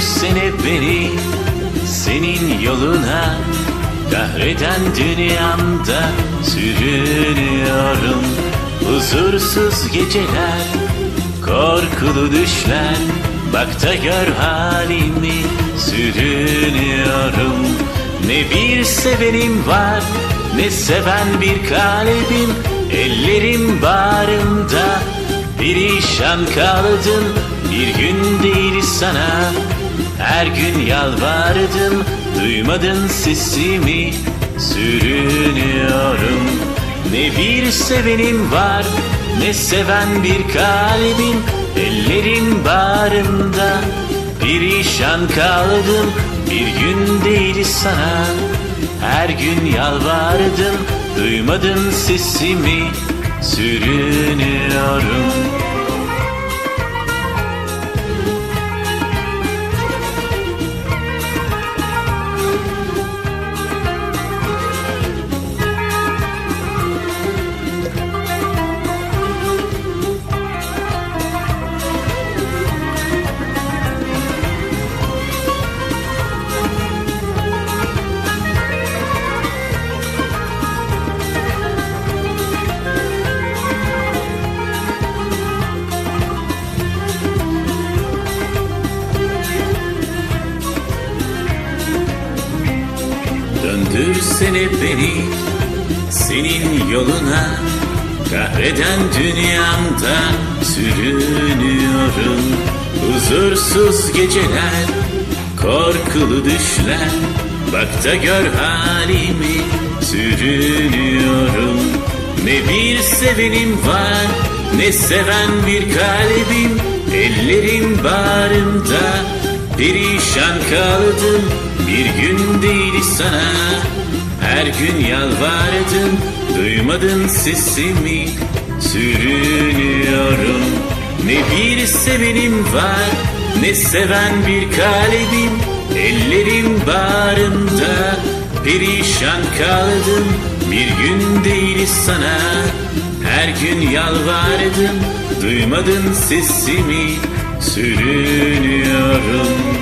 Döndürsene beni senin yoluna Kahreden dünyamda sürünüyorum. Huzursuz geceler, korkulu düşler Bak da gör halimi sürünüyorum. Ne bir sevenim var ne seven bir kalbim Ellerim bağrımda Perişan kaldım. Bir gün değil sana Her gün yalvardım duymadın sesimi Sürünüyorum. Ne bir sevenim var ne seven bir kalbim. Ellerim bağrımda perişan kaldım. Bir gün değil sana Her gün yalvardım. Duymadın sesimi Sürünüyorum Döndürsene beni senin yoluna Kahreden dünyamda sürünüyorum. Huzursuz geceler, korkulu düşler Bak da gör halimi sürünüyorum. Ne bir sevenim var ne seven bir kalbim Ellerim bağrımda perişan kaldım. Bir gün değil sana her gün yalvardım Duymadın sesimi. Sürünüyorum. Ne bir sevenim var Ne seven bir kalbim. Ellerim bağrımda Perişan kaldım. Bir gün değil sana. Her gün yalvardım Duymadın sesimi. Sürünüyorum